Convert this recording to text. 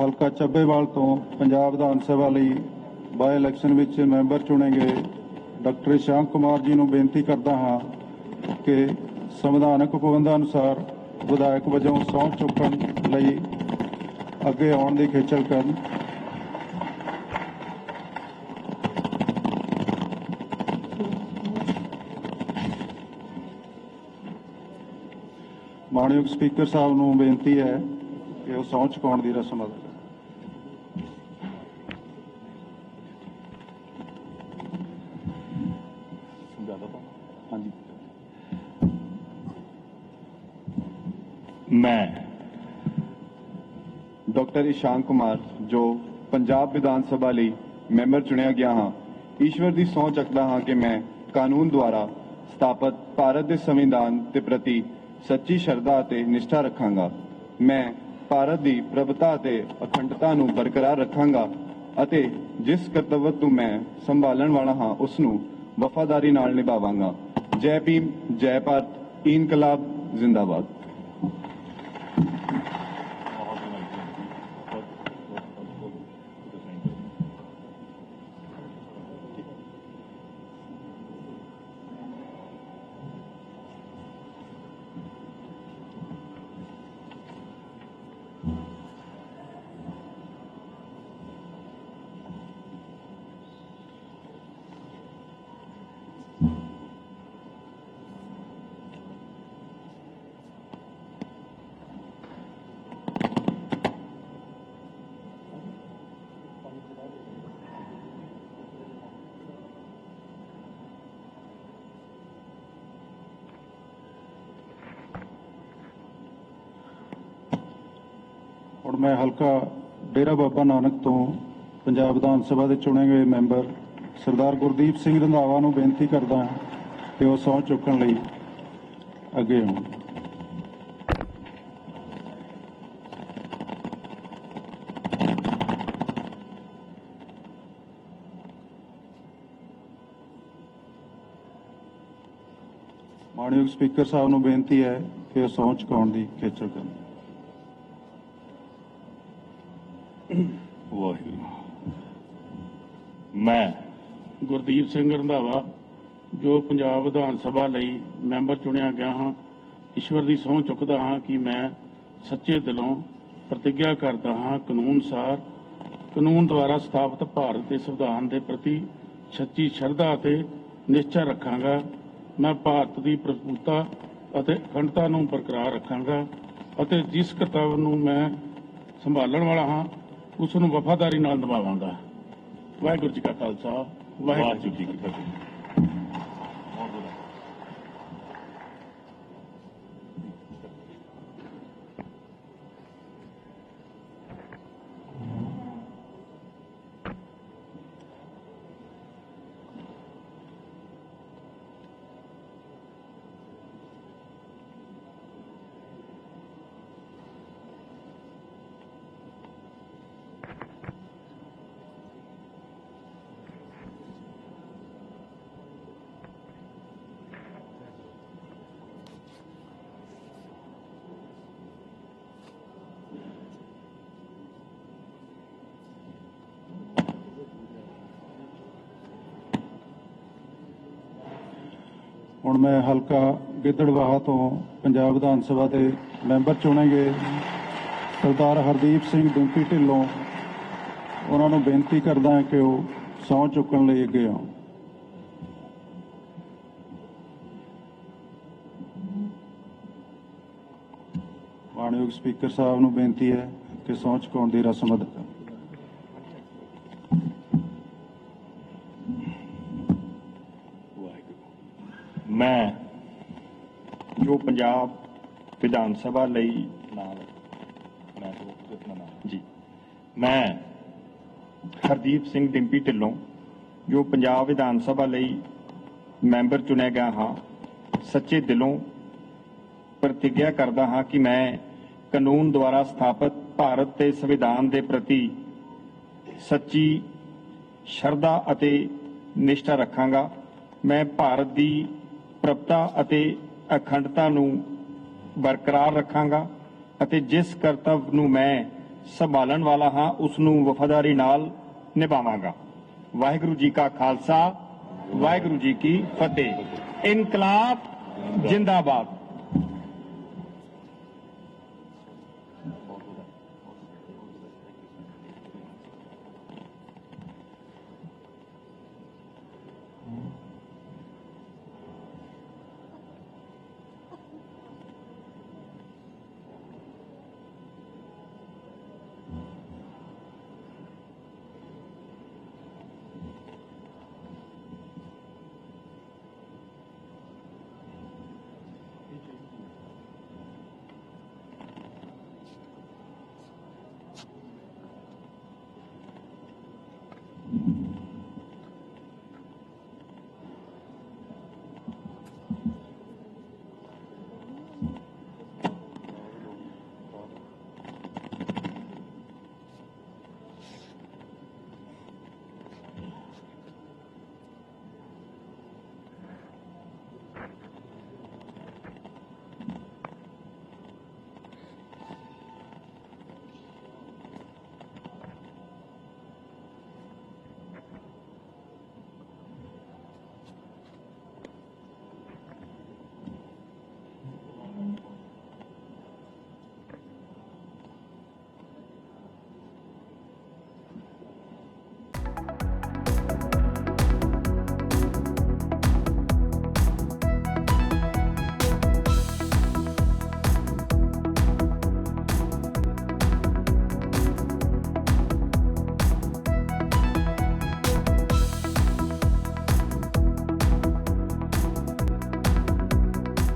ਹਲਕਾ ਚੱਬੇਵਾਲ ਤੋਂ ਪੰਜਾਬ ਵਿਧਾਨ ਸਭਾ ਲਈ ਬਾਈ ਇਲੈਕਸ਼ਨ ਵਿੱਚ ਮੈਂਬਰ ਚੁਣੇ ਗਏ ਡਾਕਟਰ ਇਸ਼ਾਂਕ ਕੁਮਾਰ ਜੀ ਨੂੰ ਬੇਨਤੀ ਕਰਦਾ ਹਾਂ ਕਿ ਸੰਵਿਧਾਨਕ ਪਾਬੰਦਾਂ ਅਨੁਸਾਰ ਵਿਧਾਇਕ ਵਜੋਂ ਸਹੁੰ ਚੁੱਕਣ ਲਈ ਅੱਗੇ ਆਉਣ ਦੀ ਖੇਚਲ ਕਰਨ। ਮਾਣਯੋਗ ਸਪੀਕਰ ਸਾਹਿਬ ਨੂੰ ਬੇਨਤੀ ਹੈ ਕਿ ਉਹ ਸਹੁੰ ਚੁਕਾਉਣ ਦੀ ਰਸਮ ਅਦਾ ਮੈਂ। ਡਾਕਟਰ ਇਸ਼ਾਨ ਕੁਮਾਰ ਜੋ ਪੰਜਾਬ ਵਿਧਾਨ ਸਭਾ ਲਈ ਮੈਂਬਰ ਚੁਣਿਆ ਗਿਆ ਹਾਂ, ਈਸ਼ਵਰ ਦੀ ਸਹੁੰ ਚੱਕਦਾ ਹਾਂ ਕਿ ਮੈਂ ਕਾਨੂੰਨ ਦੁਆਰਾ ਸਥਾਪਿਤ ਭਾਰਤ ਦੇ ਸੰਵਿਧਾਨ ਦੇ ਪ੍ਰਤੀ ਸੱਚੀ ਸ਼ਰਧਾ ਅਤੇ ਨਿਸ਼ਠਾ ਰੱਖਾਂਗਾ। ਮੈਂ ਭਾਰਤ ਦੀ ਪ੍ਰਭਤਾ ਅਤੇ ਅਖੰਡਤਾ ਨੂੰ ਬਰਕਰਾਰ ਰੱਖਾਂਗਾ ਅਤੇ ਜਿਸ ਕਰਤੱਵ ਨੂੰ ਮੈਂ ਸੰਭਾਲਣ ਵਾਲਾ ਹਾਂ ਉਸ ਨੂੰ ਵਫਾਦਾਰੀ ਨਾਲ ਨਿਭਾਵਾਂਗਾ। ਜੈ ਭੀਮ, ਜੈ ਭਾਰਤ, ਇਨਕਲਾਬ, ਜ਼ਿੰਦਾਬਾਦ। ਹੁਣ ਮੈਂ ਹਲਕਾ ਡੇਰਾ ਬਾਬਾ ਨਾਨਕ ਤੋਂ ਪੰਜਾਬ ਵਿਧਾਨ ਸਭਾ ਦੇ ਚੁਣੇ ਗਏ ਮੈਂਬਰ ਸਰਦਾਰ ਗੁਰਦੀਪ ਸਿੰਘ ਰੰਧਾਵਾ ਨੂੰ ਬੇਨਤੀ ਕਰਦਾ ਹਾਂ ਕਿ ਉਹ ਸਹੁੰ ਚੁੱਕਣ ਲਈ ਅੱਗੇ ਆਉਣ। ਮਾਨਯੋਗ ਸਪੀਕਰ ਸਾਹਿਬ ਨੂੰ ਬੇਨਤੀ ਹੈ ਕਿ ਉਹ ਸਹੁੰ ਚੁਕਾਉਣ ਦੀ ਖੇਚਲ ਕਰਨ। ਵਾਹਿਗੁਰੂ। ਮੈਂ ਗੁਰਦੀਪ ਸਿੰਘ ਰੰਧਾਵਾ, ਜੋ ਪੰਜਾਬ ਵਿਧਾਨ ਸਭਾ ਲਈ ਮੈਂਬਰ ਚੁਣਿਆ ਗਿਆ ਹਾਂ, ਈਸ਼ਵਰ ਦੀ ਸਹੁੰ ਚੁੱਕਦਾ ਹਾਂ ਕਿ ਮੈਂ ਸੱਚੇ ਦਿਲੋਂ ਪ੍ਰਤੀਗਿਆ ਕਰਦਾ ਹਾਂ ਕਾਨੂੰਨ ਅਨੁਸਾਰ ਕਾਨੂੰਨ ਦੁਆਰਾ ਸਥਾਪਿਤ ਭਾਰਤ ਦੇ ਸੰਵਿਧਾਨ ਦੇ ਪ੍ਰਤੀ ਸੱਚੀ ਸ਼ਰਧਾ ਅਤੇ ਨਿਸ਼ਚਾ ਰੱਖਾਂਗਾ। ਮੈਂ ਭਾਰਤ ਦੀ ਪ੍ਰਭੂਤਾ ਅਤੇ ਅਖੰਡਤਾ ਨੂੰ ਬਰਕਰਾਰ ਰੱਖਾਂਗਾ ਅਤੇ ਜਿਸ ਕਰਤੱਵ ਨੂੰ ਮੈਂ ਸੰਭਾਲਣ ਵਾਲਾ ਹਾਂ ਉਸ ਨੂੰ ਵਫਾਦਾਰੀ ਨਾਲ ਨਿਭਾਵਾਂਗਾ। ਵਾਹਿਗੁਰੂ ਜੀ ਕਾ ਖਾਲਸਾ ਵਾਹਿਗੁਰੂ ਜੀ ਕੀ ਫਤਿਹ। ਹੁਣ ਮੈਂ ਹਲਕਾ ਗਿੱਦੜਵਾਹਾ ਤੋਂ ਪੰਜਾਬ ਵਿਧਾਨ ਸਭਾ ਦੇ ਮੈਂਬਰ ਚੁਣੇ ਗਏ ਸਰਦਾਰ ਹਰਦੀਪ ਸਿੰਘ ਡਿੰਪੀ ਢਿੱਲੋਂ ਉਹਨਾਂ ਨੂੰ ਬੇਨਤੀ ਕਰਦਾ ਹਾਂ ਕਿ ਉਹ ਸਹੁੰ ਚੁੱਕਣ ਲਈ ਅੱਗੇ ਆਉਣ। ਮਾਨਯੋਗ ਸਪੀਕਰ ਸਾਹਿਬ ਨੂੰ ਬੇਨਤੀ ਹੈ ਕਿ ਸਹੁੰ ਚੁਕਾਉਣ ਦੀ ਰਸਮ ਅਦਾ ਮੈਂ ਜੋ ਪੰਜਾਬ ਵਿਧਾਨ ਸਭਾ ਲਈ ਨਾਲ ਮੈਂ ਆਪਣਾ ਨਾਮ। ਜੀ। ਮੈਂ ਹਰਦੀਪ ਸਿੰਘ ਡਿੰਪੀ ਢਿੱਲੋਂ ਜੋ ਪੰਜਾਬ ਵਿਧਾਨ ਸਭਾ ਲਈ ਮੈਂਬਰ ਚੁਣਿਆ ਗਿਆ ਹਾਂ, ਸੱਚੇ ਦਿਲੋਂ ਪ੍ਰਤੀਗਿਆ ਕਰਦਾ ਹਾਂ ਕਿ ਮੈਂ ਕਾਨੂੰਨ ਦੁਆਰਾ ਸਥਾਪਿਤ ਭਾਰਤ ਦੇ ਸੰਵਿਧਾਨ ਦੇ ਪ੍ਰਤੀ ਸੱਚੀ ਸ਼ਰਧਾ ਅਤੇ ਨਿਸ਼ਠਾ ਰੱਖਾਂਗਾ। ਮੈਂ ਭਾਰਤ ਦੀ ਪ੍ਰਭਤਾ ਅਤੇ ਅਖੰਡਤਾ ਨੂੰ ਬਰਕਰਾਰ ਰੱਖਾਂਗਾ ਅਤੇ ਜਿਸ ਕਰਤੱਵ ਨੂੰ ਮੈਂ ਸੰਭਾਲਣ ਵਾਲਾ ਹਾਂ, ਉਸ ਨੂੰ ਵਫਾਦਾਰੀ ਨਾਲ ਨਿਭਾਵਾਂਗਾ। ਵਾਹਿਗੁਰੂ ਜੀ ਕਾ ਖਾਲਸਾ, ਵਾਹਿਗੁਰੂ ਜੀ ਕੀ ਫਤਿਹ। ਇਨਕਲਾਬ ਜਿੰਦਾਬਾਦ।